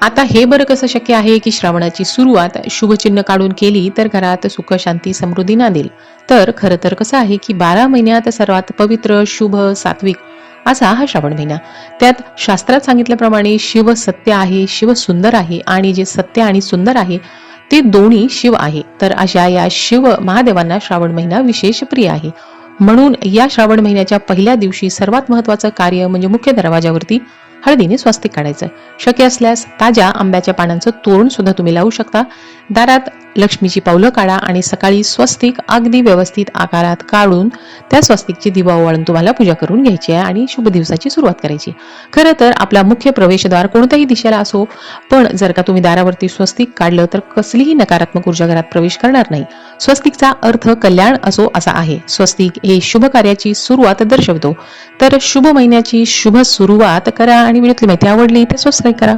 आता हे बरं कसं शक्य आहे की श्रावणाची सुरुवात शुभचिन्ह काढून केली तर घरात सुख शांती समृद्धी नांदेल तर खरं तर कसं आहे की बारा महिन्यात सर्वात पवित्र शुभ सात्विक असा हा श्रावण महिना. त्यात शास्त्रात सांगितल्याप्रमाणे शिव सत्य आहे शिव सुंदर आहे आणि जे सत्य आणि सुंदर आहे ते दोन्ही शिव आहे. तर अशा या शिव महादेवांना श्रावण महिना विशेष प्रिय आहे. म्हणून या श्रावण महिन्याच्या पहिल्या दिवशी सर्वात महत्वाचं कार्य म्हणजे मुख्य दरवाजावरती हळदीने स्वस्तिक काढायचं. शक्य असल्यास ताज्या आंब्याच्या पानांचं तोरण सुद्धा तुम्ही लावू शकता. दारात लक्ष्मीची पावलं काढा आणि सकाळी स्वस्तिक अगदी व्यवस्थित आकारात काढून त्या स्वस्तिकची दिवा ओवाळून तुम्हाला पूजा करून घ्यायची आहे आणि शुभ दिवसाची सुरुवात करायची. खरं तर आपला मुख्य प्रवेशद्वार कोणत्याही दिशेला असो पण जर का तुम्ही दारावरती स्वस्तिक काढलं तर कसलीही नकारात्मक ऊर्जा घरात प्रवेश करणार नाही. स्वस्तिकचा अर्थ कल्याण असो असा आहे. स्वस्तिक हे शुभ कार्याची सुरुवात दर्शवतो. तर शुभ महिन्याची शुभ सुरुवात करा आणि व्हिडिओतली माहिती आवडली तर सबस्क्राईब करा.